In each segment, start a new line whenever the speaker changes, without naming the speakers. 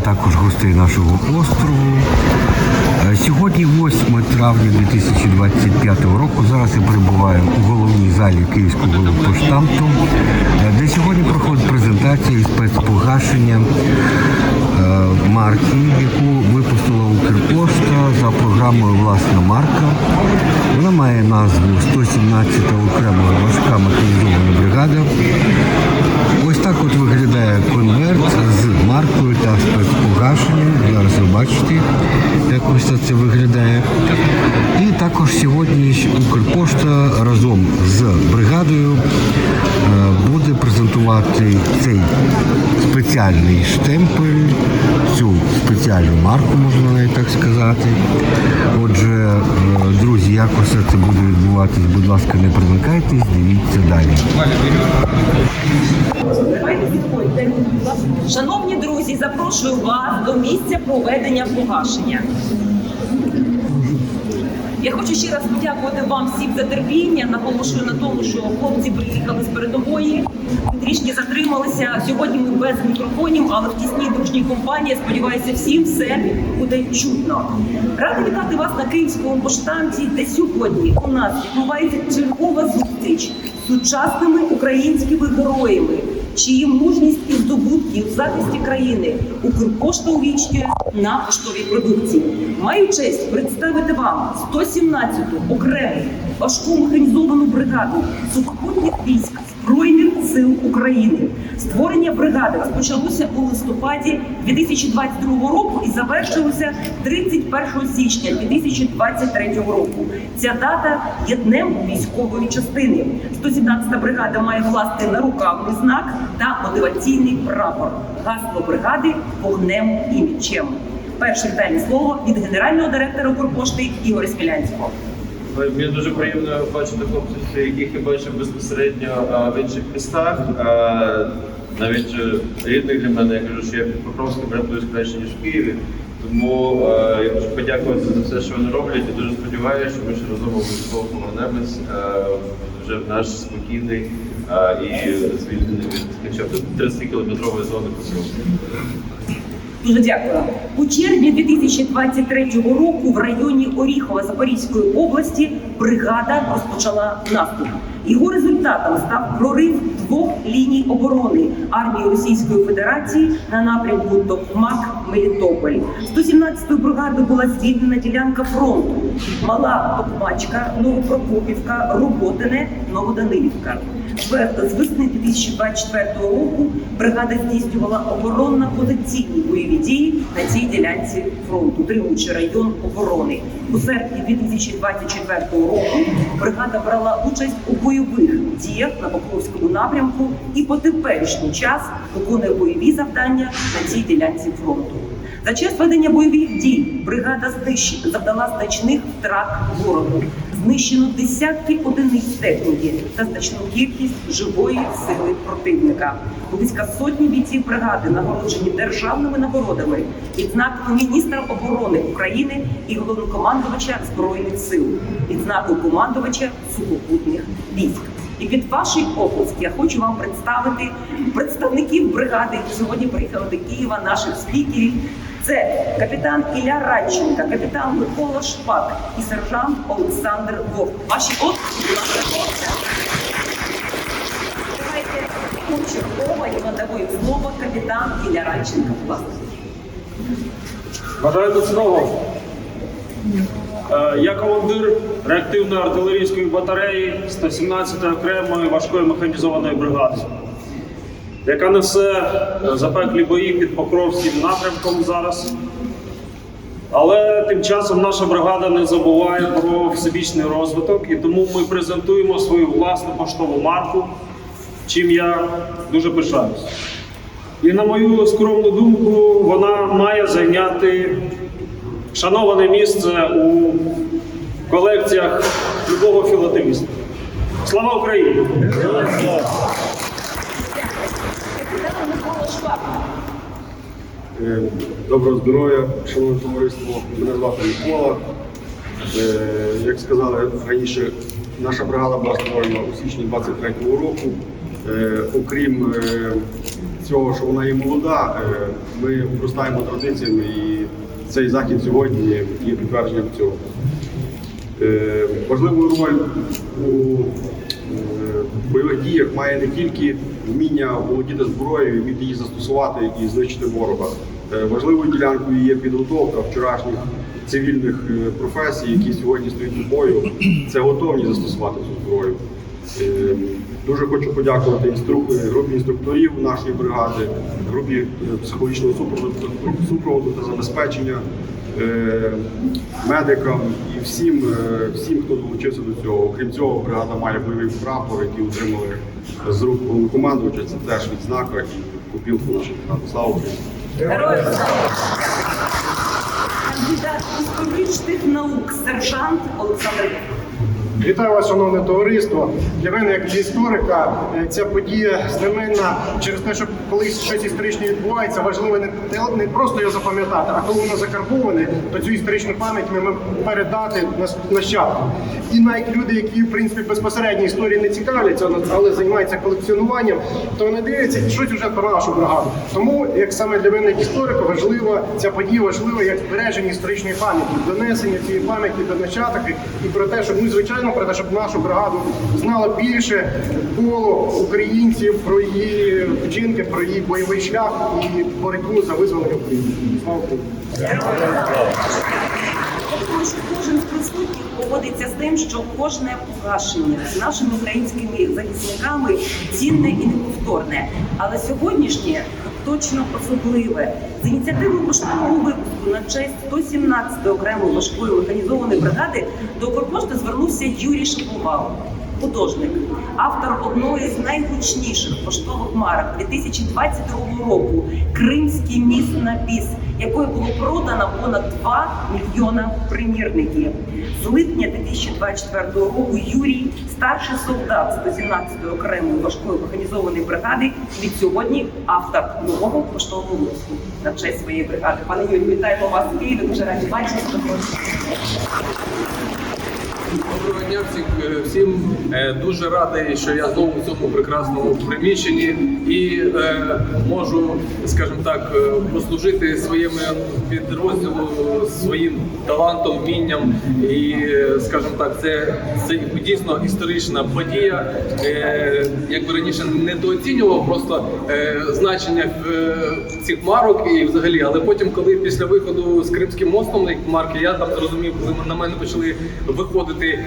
також гостей нашого острову. Е, Сьогодні 8 травня 2025 року. Зараз я перебуваю у головній залі Київського головпоштамту, е, де сьогодні проходить презентація і спецпогашення е, марки, яку випустила Укрпошта за програмою Власна марка. Вона має назву 117 окрема важка механізована бригада. Ось так от виглядає конверт з маркою та спецпогашенням. Зараз ви бачите, як ось це виглядає. І також сьогодні Укрпошта разом з бригадою е, буде презентувати цей спеціальний штемпель, цю спеціальну марку, можна навіть так сказати. Отже, е, друзі, як усе це буде відбуватись, будь ласка, не примикайтесь, дивіться далі.
Шановні друзі, запрошую вас до місця проведення погашення. Я хочу ще раз подякувати вам всім за терпіння. Наголошую на тому, що хлопці приїхали з передової, трішки затрималися. Сьогодні ми без мікрофонів, але в тісній дружній компанії. Сподіваюся, всім все буде чутно. Рада вітати вас на київському поштамті, де сьогодні у нас відбувається чергова зустріч з сучасними українськими героями чиї мужність і здобутки у захисті країни Укрпошта увічнює на поштовій продукції. Маю честь представити вам 117-ту окрему важку механізовану бригаду сухопутних військ Збройних сил України. Створення бригади розпочалося у листопаді 2022 року і завершилося 31 січня 2023 року. Ця дата є днем військової частини. 117-та бригада має власний нарукавний знак та мотиваційний прапор. Гасло бригади вогнем і мічем. Перше вітальне слово від генерального директора Укрпошти Ігоря Смілянського.
Мені дуже приємно бачити хлопців, яких я бачив безпосередньо в інших містах. Навіть рідних для мене, я кажу, що я під Покровським рятуюсь краще, ніж в Києві. Тому я хочу подякувати за все, що вони роблять, і дуже сподіваюся, що ми ще разом обов'язково повернемось е, вже в наш спокійний і звільнений від хоча б 30-кілометрової зони Покровська.
Дуже дякую. У червні 2023 року в районі Оріхова Запорізької області бригада розпочала наступ. Його результатом став прорив двох ліній оборони армії Російської Федерації на напрямку Токмак Мелітополь. 117-ю бригадою була звільнена ділянка фронту: Мала Токмачка, Новопрокопівка, Роботине, Новоданилівка. З весни 2024 року бригада здійснювала оборонно-позиційні бойові дії на цій ділянці фронту, тримуючи район оборони. У серпні 2024 року бригада брала участь у бойових діях на Покровському напрямку і по теперішній час виконує бойові завдання на цій ділянці фронту. За час ведення бойових дій бригада знищ- завдала значних втрат ворогу. Знищено десятки одиниць техніки та значну кількість живої сили противника. Близько сотні бійців бригади нагороджені державними нагородами, відзнаками міністра оборони України і головнокомандувача збройних сил, відзнакою командувача сухопутних військ. І від вашої області я хочу вам представити представників бригади, які сьогодні приїхали до Києва, наших спікерів. Це капітан Ілля Радченка, капітан Микола Шпак і сержант Олександр Вовк. Ваші. Давайте почергово і надаю слово капітан Ілля Радченка. Будь ласка.
Бажаю міцного. Е, Я командир реактивної артилерійської батареї 117-ї окремої важкої механізованої бригади, яка несе запеклі бої під Покровським напрямком зараз. Але тим часом наша бригада не забуває про всебічний розвиток, і тому ми презентуємо свою власну поштову марку, чим я дуже пишаюсь. І на мою скромну думку, вона має зайняти шановане місце у колекціях любого філателіста. Слава Україні!
Капітан Микола Шпак.
Е, Доброго здоров'я, шановне товариство. Мене звати Микола. Е, Як сказали раніше, наша бригада була створена у січні 23-го року. Е, Окрім е, цього, що вона є молода, е, ми зростаємо традиціями, і цей захід сьогодні є підтвердженням цього. Е, Важливу роль у е, бойових діях має не тільки вміння володіти зброєю, вміти її застосувати і знищити ворога. Е, Важливою ділянкою є підготовка вчорашніх цивільних е, професій, які сьогодні стоять у бою. Це готовність застосувати цю зброю. Е, Дуже хочу подякувати інстру- е, групі інструкторів нашої бригади, групі психологічного супроводу, та забезпечення, медикам і всім, е, всім, хто долучився до цього. Окрім цього, бригада має бойовий прапор, який отримали з рук головнокомандувача. Це теж відзнака і купілку наших. Слава!
Героям! Кандидат історичних наук, сержант Олександр.
Вітаю вас, шановне товариство. Для мене, як для історика, е, ця подія знаменна через те, що коли щось історичне відбувається, важливо не, не просто його запам'ятати, а коли воно закарбоване, то цю історичну пам'ять ми передати нащадкам. І навіть люди, які в принципі безпосередньо історії не цікавляться, але займаються колекціонуванням, то вони дивляться і щось вже про нашу бригаду. Тому, як саме для мене, як історика, важлива ця подія важлива як збереження історичної пам'яті, донесення цієї пам'яті до нащадок і про те, щоб ми звичайно про те, щоб нашу бригаду знало більше коло українців про її вчинки, про її бойовий шлях і боротьбу за визволення України. Слава
кожен з присутніх погодиться з тим, що кожне погашення з нашими українськими захисниками цінне і неповторне. Але сьогоднішнє точно особливе. З ініціативи поштового випуску на честь 117-ї окремої важкої механізованої бригади до Укрпошти звернувся Юрій Шаповал. Художник, автор одної з найгучніших поштових марок 2022 року Кримський міст на біс, якою було продано понад 2 мільйона примірників. З липня 2024 року Юрій, старший солдат 117-ї окремої важкої механізованої бригади, від сьогодні автор нового поштового листу на честь своєї бригади. Пане Юрій, вітаємо вас Києві. Дуже раді бачити.
Доброго дня е, всім. Е, Дуже радий, що я знову в цьому прекрасному приміщенні і е, можу, скажімо так, послужити своєму підрозділу своїм талантом, вмінням. І, скажімо так, це, це дійсно історична подія. Якби раніше не недооцінював просто значення цих марок і взагалі, але потім, коли після виходу з Кримським мостом марки, я там зрозумів, коли на мене почали виходити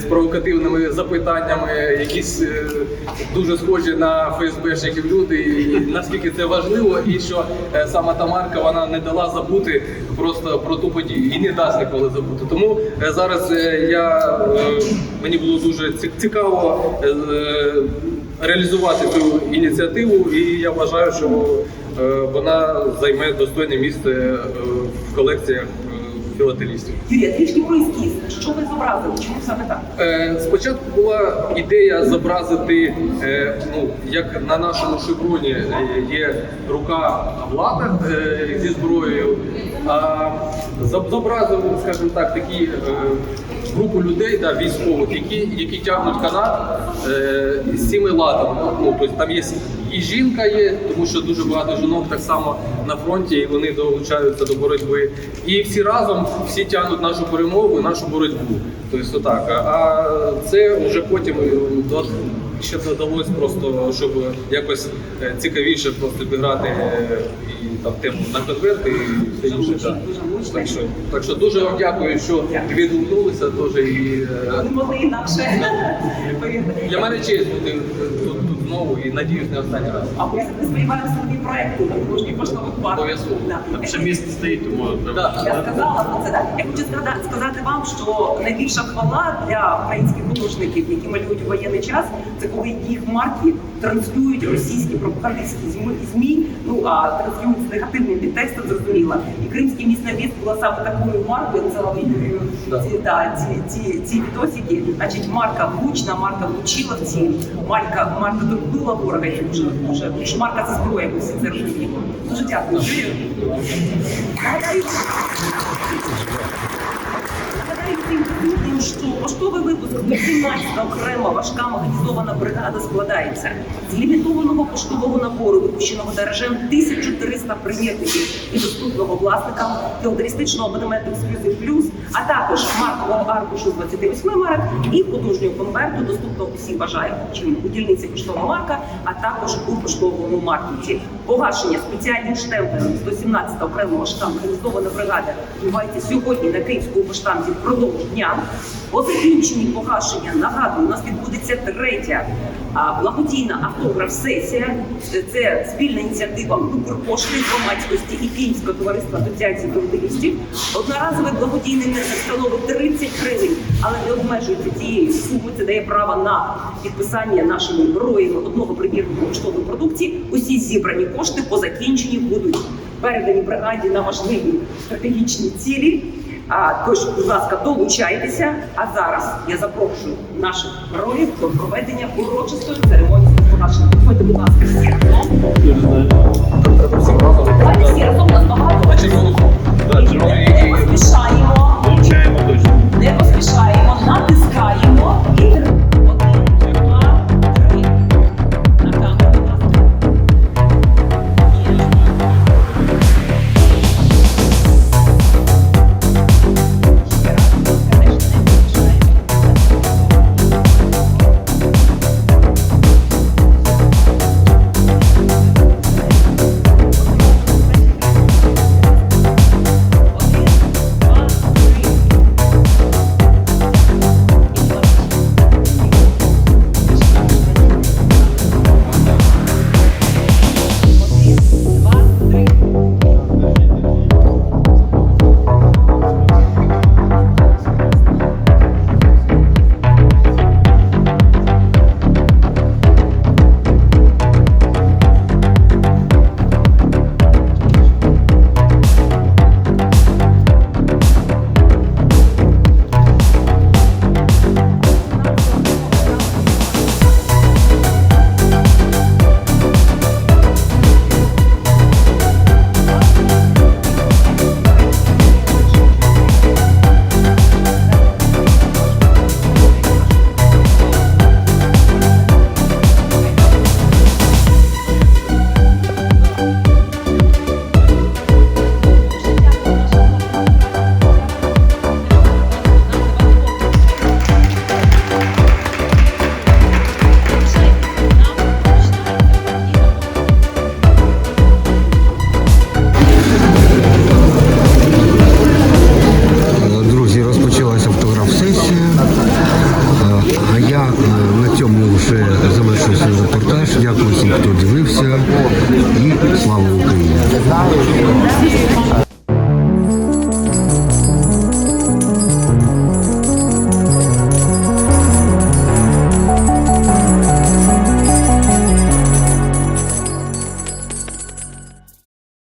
з провокативними запитаннями, якісь е, дуже схожі на ФСБшників люди, і наскільки це важливо, і що е, саме та марка вона не дала забути просто про ту подію. І не дасть ніколи забути. Тому е, зараз е, я е, мені було дуже цікаво е, реалізувати цю ініціативу, і я вважаю, що е, вона займе достойне місце е, в колекціях е, філателістів.
Юрій, а трішки про ескіз. Що ви зобразили? Чому саме так?
Е, Спочатку була ідея зобразити, е, ну як на нашому шевроні е, є рука влада е, зі зброєю, а зоб- зобразив, скажімо так, такі е, групу людей, да, військових, які, які тягнуть канат е, з цими латами. Ну, тобто там є і жінка є, тому що дуже багато жінок так само на фронті, і вони долучаються до боротьби. І всі разом всі тягнуть нашу перемогу, нашу боротьбу. Тобто отак. А це вже потім е, ще додалось просто, щоб якось е, цікавіше просто підграти е, і там тему на конверти і все інше. так. Так що, так що дуже вам дякую, що відгукнулися теж і
Не могли інакше.
для мене честь бути тут знову і надіюсь не останній раз.
А ми сподіваємося нові проекти на художній поштових парк.
Обов'язково.
Да.
Місце стоїть, тому
Да.
Я сказала про це. Так. Я хочу сказати, сказати вам, що найбільша хвала для українських художників, які малюють у воєнний час, це коли їх марки транслюють російські пропагандистські змі, змі ну а транслюють з негативним підтекстом, зрозуміло. І кримський міст на була саме такою маркою. Це
Да.
ці, да, ці, ці, ці відосики. Значить, марка влучна, марка влучила в ціль, марка, марка добила ворога. І дуже, дуже, дуже марка це зброя, ми всі це розуміємо. Дуже дякую. Нагадаю, Нагадаю всім присутнім, що поштовий випуск 18 окрема важка механізована бригада складається з лімітованого поштового набору, випущеного дережем 1300 примірників і доступного власникам філателістичного абонементу «Ексклюзив Плюс», а також маркового аркушу з 28 марок і художнього конверту, доступного усім бажаючим у дільниці поштова марка, а також у поштовому маркеті. Погашення спеціальним штемпелем 117 окрема важка механізована бригада відбувається сьогодні на Київському поштамті впродовж дня. По закінченні погашення нагадую, у нас відбудеться третя благодійна автограф-сесія. Це- спільна ініціатива Укрпошти громадськості і Київського товариства асоціації філателістів. Одноразовий благодійний внесок становить 30 гривень, але не обмежується цією сумою. Це дає право на підписання нашими героями одного примірного поштової продукції. Усі зібрані кошти по закінченні будуть передані бригаді на важливі стратегічні цілі. А, тож, будь ласка, долучайтеся. А зараз я запрошую наших героїв до проведення урочистої церемонії погашення. Приходьте, будь ласка, всі разом. Давайте всі разом нас багато. Не поспішаємо, не поспішаємо, натискаємо